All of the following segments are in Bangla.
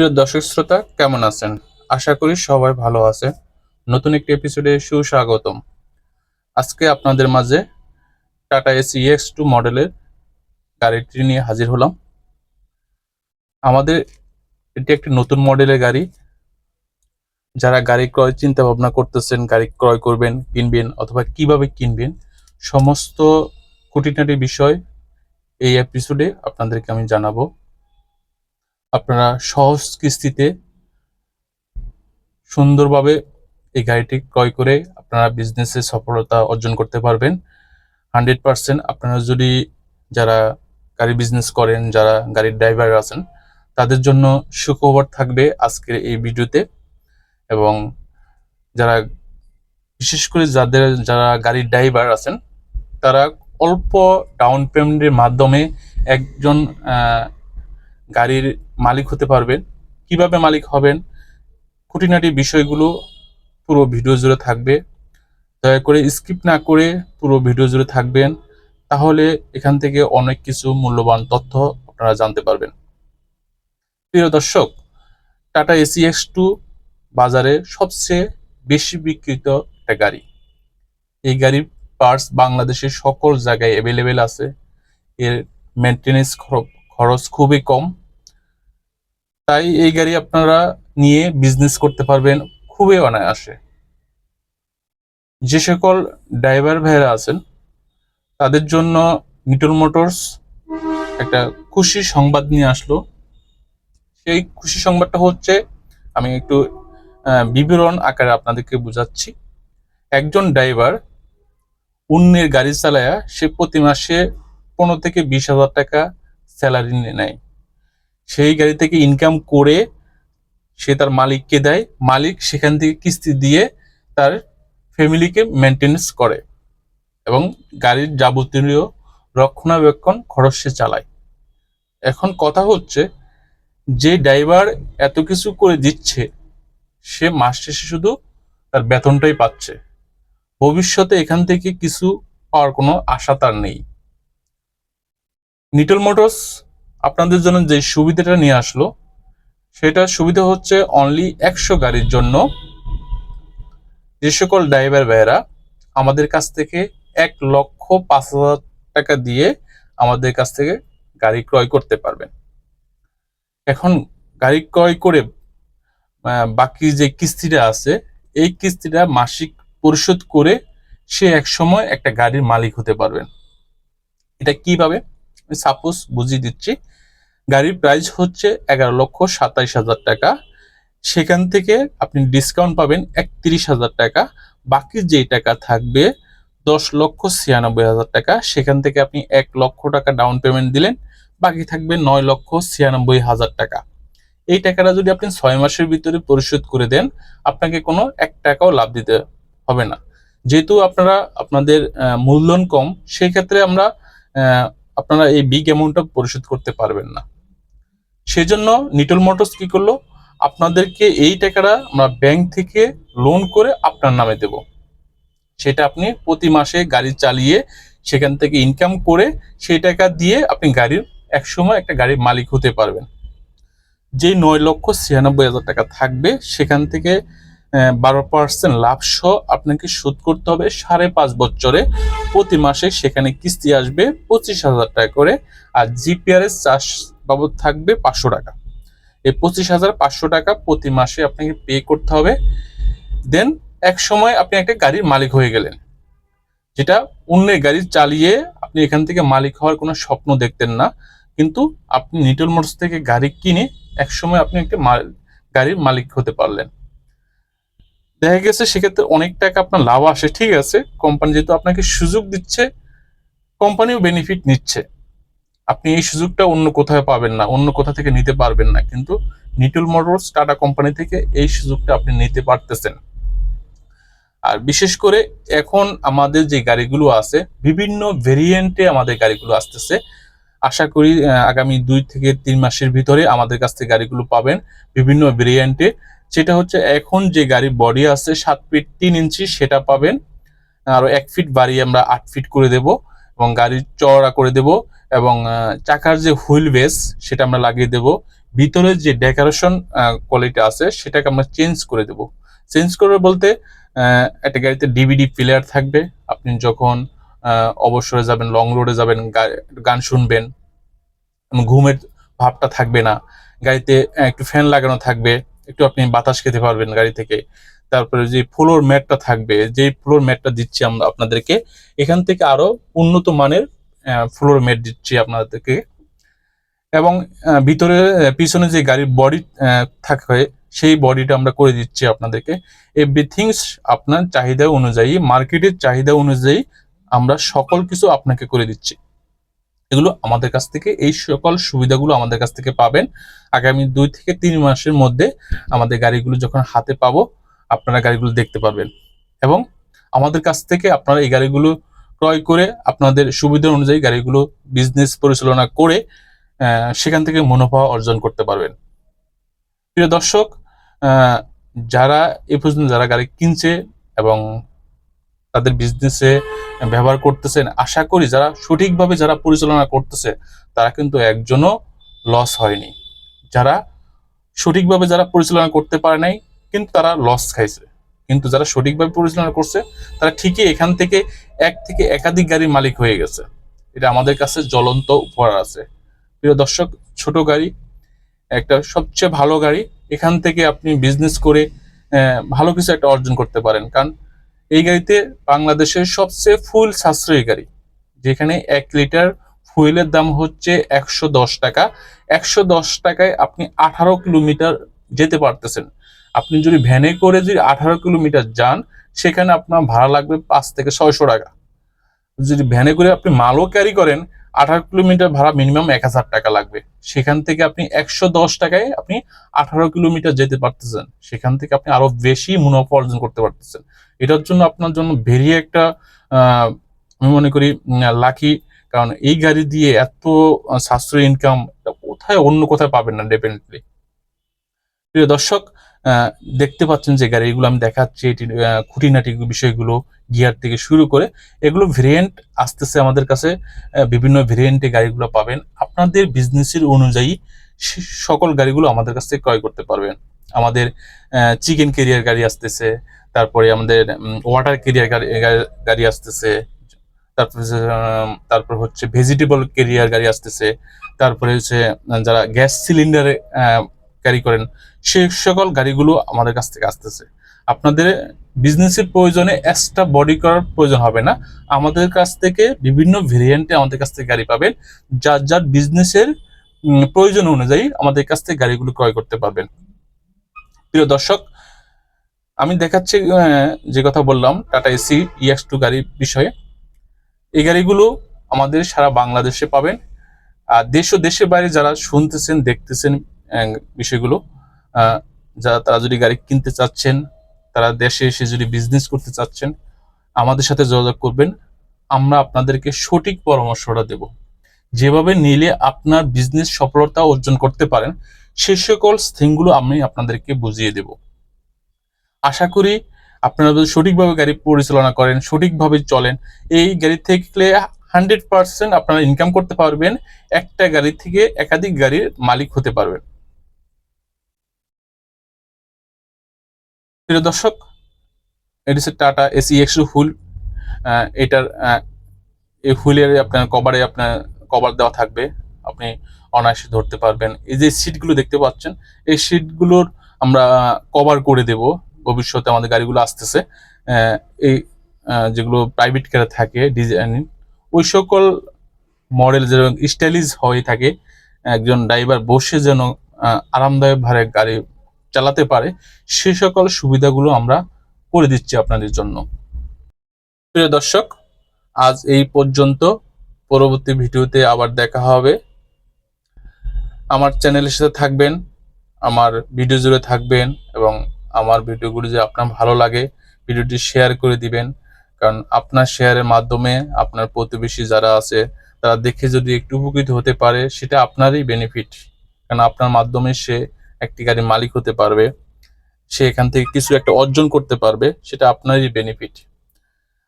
প্রিয় দর্শক শ্রোতা, কেমন আছেন? আশা করি সবাই ভালো আছেন। নতুন একটি এপিসোডে সুস্বাগতম। আজকে আপনাদের মাঝে টাটা এসি এক্স টু মডেলের গাড়িটি নিয়ে হাজির হলাম। আমাদের এটি একটি নতুন মডেলের গাড়ি। যারা গাড়ি ক্রয় চিন্তা ভাবনা করতেছেন, গাড়ি ক্রয় করবেন, কিনবেন অথবা কীভাবে কিনবেন, সমস্ত খুঁটিনাটি বিষয় এই এপিসোডে আপনাদেরকে আমি জানাব। আপনারা সহজ কিস্তিতে সুন্দরভাবে এই গাড়িটি ক্রয় করে আপনারা বিজনেসে সফলতা অর্জন করতে পারবেন। হান্ড্রেড পার্সেন্ট আপনারা যদি যারা গাড়ি বিজনেস করেন, যারা গাড়ির ড্রাইভার আছেন, তাদের জন্য সুখবর থাকবে আজকের এই ভিডিওতে। এবং যারা, বিশেষ করে যাদের, যারা গাড়ির ড্রাইভার আছেন, তারা অল্প ডাউন পেমেন্টের মাধ্যমে একজন গাড়ির মালিক হতে পারবেন, কীভাবে মালিক হবেন, খুঁটিনাটি বিষয়গুলো পুরো ভিডিও জুড়ে থাকবে। দয়া করে স্কিপ না করে পুরো ভিডিও জুড়ে থাকবেন, তাহলে এখান থেকে অনেক কিছু মূল্যবান তথ্য আপনারা জানতে পারবেন। প্রিয় দর্শক, টাটা এসি এক্স টু বাজারে সবচেয়ে বেশি বিক্রিত একটা গাড়ি। এই গাড়ির পার্টস বাংলাদেশের সকল জায়গায় অ্যাভেলেবেল আছে। এর মেনটেনেন্স খরচ খুবই কম। তাই এই গাড়ি আপনারা নিয়ে বিজনেস করতে পারবেন, খুবই অনায়াসে। যে সকল ড্রাইভার ভাইয়েরা আছেন, তাদের জন্য নিটল মোটরস একটা খুশি সংবাদ নিয়ে আসলো। সেই খুশি সংবাদটা হচ্ছে, আমি একটু বিবরণ আকারে আপনাদেরকে বোঝাচ্ছি। একজন ড্রাইভার অন্যের গাড়ি চালায়া সে প্রতি মাসে পনেরো থেকে বিশ হাজার টাকা স্যালারি নেয়। সেই গাড়ি থেকে ইনকাম করে সে তার মালিককে দেয়। মালিক সেখান থেকে কিস্তি দিয়ে তার ফ্যামিলিকে মেনটেনেন্স করে এবং গাড়ির যাবতীয় রক্ষণাবেক্ষণ খরচ সে চালায়। এখন কথা হচ্ছে, যে ড্রাইভার এত কিছু করে দিচ্ছে, সে মাস শেষে শুধু তার বেতনটাই পাচ্ছে। ভবিষ্যতে এখান থেকে কিছু পাওয়ার কোনো আশা তার নেই। নিটল মোটরস আপনাদের জন্য যে সুবিধাটা নিয়ে আসলো সেটা সুবিধা হচ্ছে অনলি একশো গাড়ির জন্য যে সকল ড্রাইভার ভাইয়েরা আমাদের কাছ থেকে এক লক্ষ পাঁচ হাজার টাকা দিয়ে আমাদের কাছ থেকে গাড়ি ক্রয় করতে পারবেন। এখন গাড়ি ক্রয় করে বাকি যে কিস্তিটা আছে, এই কিস্তিটা মাসিক পরিশোধ করে সে এক সময় একটা গাড়ির মালিক হতে পারবেন। এটা কীভাবে? সাপোজ বুঝিয়ে দিচ্ছি। গাড়ির প্রাইস হচ্ছে এগারো লক্ষ সাতাইশ হাজার টাকা। সেখান থেকে আপনি ডিসকাউন্ট পাবেন একত্রিশ হাজার টাকা। বাকি যে টাকা থাকবে, দশ লক্ষ ছিয়ানব্বই হাজার টাকা। সেখান থেকে আপনি এক লক্ষ টাকা ডাউন পেমেন্ট দিলেন। বাকি থাকবে নয় লক্ষ ছিয়ানব্বই হাজার টাকা। এই টাকাটা যদি আপনি ছয় মাসের ভিতরে পরিশোধ করে দেন, আপনাকে কোনো এক টাকাও লাভ দিতে হবে না। যেহেতু আপনারা, আপনাদের মূলধন কম, সেই ক্ষেত্রে আমরা আপনারা এই বিগ অ্যামাউন্টটা পরিশোধ করতে পারবেন না। সেজন্য নিটল মোটরস কি করল? আপনাদেরকে এই টাকাটা আমরা ব্যাংক থেকে লোন করে আপনার নামে দেব। সেটা আপনি প্রতি মাসে গাড়ি চালিয়ে সেখান থেকে ইনকাম করে সেই টাকা দিয়ে আপনি গাড়ির এক সময় একটা গাড়ির মালিক হতে পারবেন। যে নয় লক্ষ ছিয়ানব্বই হাজার টাকা থাকবে, সেখান থেকে বারো পার্সেন্ট লাভ সহ আপনাকে শোধ করতে হবে সাড়ে পাঁচ বছরে। প্রতি মাসে সেখানে কিস্তি আসবে পঁচিশ হাজার টাকা করে। আর জিপিআরএস চাষ বাবদ থাকবে পাঁচশো টাকা। এই পঁচিশ হাজার পাঁচশো টাকা প্রতি মাসে আপনাকে পে করতে হবে। দেন এক সময় আপনি একটা গাড়ির মালিক হয়ে গেলেন। যেটা অন্যের গাড়ি চালিয়ে আপনি এখান থেকে মালিক হওয়ার কোনো স্বপ্ন দেখতেন না। কিন্তু আপনি নিটল মোটরস থেকে গাড়ি কিনে এক সময় আপনি একটা গাড়ির মালিক হতে পারলেন। দেখা গেছে সেক্ষেত্রে অনেক টাকা আপনার লাভ আসে, ঠিক আছে। কোম্পানি যেহেতু আপনাকে সুযোগ দিচ্ছে কোম্পানিও বেনিফিট নিচ্ছে। আপনি এই সুযোগটা অন্য কোথাও পাবেন না, অন্য কোথা থেকে নিতে পারবেন না। কিন্তু নিটল মোটরস টাটা কোম্পানি থেকে এই সুযোগটা আপনি নিতে পারতেছেন। আর বিশেষ করে এখন আমাদের যে গাড়িগুলো আছে, বিভিন্ন ভেরিয়েন্টে আমাদের গাড়িগুলো আসতেছে। আশা করি আগামী দুই থেকে তিন মাসের ভিতরে আমাদের কাছ থেকে গাড়িগুলো পাবেন বিভিন্ন ভেরিয়েন্টে সেটা হচ্ছে এখন যে গাড়ির বডি আছে, সাত ফিট তিন ইঞ্চি, সেটা পাবেন। আরও এক ফিট বাড়িয়ে আমরা আট ফিট করে দেব এবং গাড়ির চওড়া করে দেব। এবং চাকার যে হুইল বেস সেটা আমরা লাগিয়ে দেব। ভিতরে যে ডেকোরেশন কোয়ালিটি আছে সেটাকে আমরা চেঞ্জ করে দেব। চেঞ্জ করবে বলতে একটা গাড়িতে ডিভিডি প্লেয়ার থাকবে। আপনি যখন অবসরে যাবেন, লং রোডে যাবেন গান শুনবেন, ঘুমের ভাবটা থাকবে না, গাড়িতে একটু ফ্যান লাগানো থাকবে, একটু আপনি বাতাস খেতে পারবেন গাড়ি থেকে, তারপরে যে ফ্লোর ম্যাটটা থাকবে যে ফ্লোর ম্যাটটা দিচ্ছি আমরা আপনাদেরকে, এখান থেকে আরও উন্নত মানের ফ্লোর ম্যাট দিচ্ছি আপনাদেরকে। এবং ভিতরে পিছনে যে গাড়ির বডি থাকে, সেই বডিটা আমরা করে দিচ্ছি আপনাদেরকে। এভরিথিংস আপনার চাহিদা অনুযায়ী মার্কেটের চাহিদা অনুযায়ী আমরা সকল কিছু আপনাকে করে দিচ্ছি। এগুলো আমাদের কাছ থেকে, এই সকল সুবিধাগুলো আমাদের কাছ থেকে পাবেন। আগামী দুই থেকে তিন মাসের মধ্যে আমাদের গাড়িগুলো যখন হাতে পাবো, আপনারা গাড়িগুলো দেখতে পারবেন। এবং আমাদের কাছ থেকে আপনারা এই গাড়িগুলো ক্রয় করে আপনাদের সুবিধা অনুযায়ী গাড়িগুলো বিজনেস পরিচালনা করে সেখান থেকে মুনাফা অর্জন করতে পারবেন। প্রিয় দর্শক যারা এ পর্যন্ত যারা গাড়ি কিনছে এবং তাদের বিজনেসে ব্যবহার করতেছেন, আশা করি যারা সঠিকভাবে যারা পরিচালনা করতেছে, তারা কিন্তু একজনও লস হয়নি। যারা সঠিকভাবে যারা পরিচালনা করতে পারে নাই, কিন্তু তারা লস খাইছে। কিন্তু যারা সঠিকভাবে পরিচালনা করছে, তারা ঠিকই এখান থেকে এক থেকে একাধিক গাড়ির মালিক হয়ে গেছে। এটা আমাদের কাছে জ্বলন্ত উপহার আছে। প্রিয় দর্শক, ছোট গাড়ি, একটা সবচেয়ে ভালো গাড়ি, এখান থেকে আপনি বিজনেস করে ভালো কিছু একটা অর্জন করতে পারেন। কারণ এই গাড়িতে বাংলাদেশের সবচেয়ে ফুল সাশ্রয়ী গাড়ি, যেখানে এক লিটার ফুয়েলের দাম হচ্ছে একশো দশ টাকা। একশো দশ টাকায় আপনি আঠারো কিলোমিটার যেতে পারতেছেন। আপনি যদি ভ্যানে করে যদি আঠারো কিলোমিটার যান সেখানে আপনার ভাড়া লাগবে পাঁচ থেকে ছয়শো টাকা। যদি ভ্যানে করে আপনি মালও ক্যারি করেন, আঠারো কিলোমিটার ভাড়া মিনিমাম এক হাজার টাকা লাগবে। সেখান থেকে আপনি একশো দশ টাকায় আপনি আঠারো কিলোমিটার যেতে পারতেছেন। সেখান থেকে আপনি আরও বেশি মুনাফা অর্জন করতে পারতেছেন। এটার জন্য আপনার জন্য ভেরি একটা আমি মনে করি লাকি কারণ এই গাড়ি দিয়ে এত সাশ্রয়ী ইনকাম কোথায় অন্য কোথায় পাবেন না ডেফিনেটলি প্রিয় দর্শক দেখতে পাচ্ছেন যে গাড়ি এগুলো আমি দেখাচ্ছি, এটি খুঁটিনাটি বিষয়গুলো গিয়ার থেকে শুরু করে এগুলো ভেরিয়েন্ট আসতেছে আমাদের কাছে বিভিন্ন ভেরিয়েন্টে গাড়িগুলো পাবেন। আপনাদের বিজনেসের অনুযায়ী সকল গাড়িগুলো আমাদের কাছ থেকে ক্রয় করতে পারবেন। আমাদের চিকেন কেরিয়ার গাড়ি আসতেছে, তারপরে আমাদের ওয়াটার কেরিয়ার গাড়ি আসতেছে, তারপরে তারপর হচ্ছে ভেজিটেবল কেরিয়ার গাড়ি আসতেছে, তারপরে হচ্ছে, যারা গ্যাস সিলিন্ডারে ক্যারি করেন, সে সকল গাড়িগুলো আমাদের কাছ থেকে আসতেছে। আপনাদের বিজনেসের প্রয়োজনে এক্সট্রা বডি করার প্রয়োজন হবে না। আমাদের কাছ থেকে বিভিন্ন ভেরিয়েন্টে আমাদের কাছ থেকে গাড়ি পাবেন, যার যার বিজনেসের প্রয়োজন অনুযায়ী আমাদের কাছ থেকে গাড়িগুলো ক্রয় করতে পারবেন। প্রিয় দর্শক, আমি দেখাচ্ছি যে কথা বললাম টাটা এসি ইএক্স টু গাড়ির বিষয়ে। এই গাড়িগুলো আমাদের সারা বাংলাদেশে পাবেন। আর দেশ ও দেশের বাইরে যারা শুনতেছেন, দেখতেছেন বিষয়গুলো যারা তারা যদি গাড়ি কিনতে চাচ্ছেন, তারা দেশে এসে যদি বিজনেস করতে চাচ্ছেন, আমাদের সাথে যোগাযোগ করবেন, আমরা আপনাদেরকে সঠিক পরামর্শটা দেব। যেভাবে নিলে আপনার বিজনেস সফলতা অর্জন করতে পারেন, সে সকল থিংগুলো আমি আপনাদেরকে বুঝিয়ে দেব। আশা করি আপনারা যদি সঠিকভাবে গাড়ি পরিচালনা করেন, সঠিকভাবে চলেন, এই গাড়ি থেকে হান্ড্রেড পার্সেন্ট আপনারা ইনকাম করতে পারবেন, একটা গাড়ি থেকে একাধিক গাড়ির মালিক হতে পারবেন। প্রিয় দর্শক এটি হচ্ছে টাটা এসি এক্স হুল এটার এই হুইলের আপনার কভারে আপনার কভার দেওয়া থাকবে। আপনি অনায়াসে ধরতে পারবেন। এই যে সিটগুলো দেখতে পাচ্ছেন এই সিটগুলোর আমরা কভার করে দেব। ভবিষ্যতে আমাদের গাড়িগুলো আসতেছে। এই যেগুলো প্রাইভেট কারে থাকে ডিজাইনিং ওই সকল মডেল যেরকম স্টাইলিশ হয়ে থাকে একজন ড্রাইভার বসে যেন আহ, আরামদায়ক ভাবে গাড়ি চালাতে পারে, সে সকল সুবিধাগুলো আমরা করে দিচ্ছি আপনাদের জন্য। প্রিয় দর্শক, আজ এই পর্যন্ত। পরবর্তী ভিডিওতে আবার দেখা হবে। আমার চ্যানেলের সাথে থাকবেন, আমার ভিডিও জুড়ে থাকবেন এবং আমার ভিডিওগুলো যে আপনার ভালো লাগে, ভিডিওটি শেয়ার করে দিবেন। কারণ আপনার শেয়ারের মাধ্যমে আপনার প্রতিবেশী যারা আছে, তারা দেখে যদি একটু উপকৃত হতে পারে, সেটা আপনারই বেনিফিট কারণ আপনার মাধ্যমে সে একটি গাড়ির মালিক হতে পারবে, সে এখান থেকে কিছু একটা অর্জন করতে পারবে, সেটা আপনারই বেনিফিট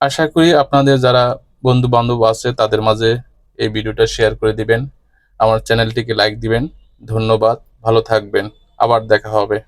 আশা করি আপনাদের যারা বন্ধু বান্ধব আছে, তাদের মাঝে এই ভিডিওটা শেয়ার করে দিবেন। আমার চ্যানেলটিকে লাইক দিবেন। ধন্যবাদ। ভালো থাকবেন। আবার দেখা হবে।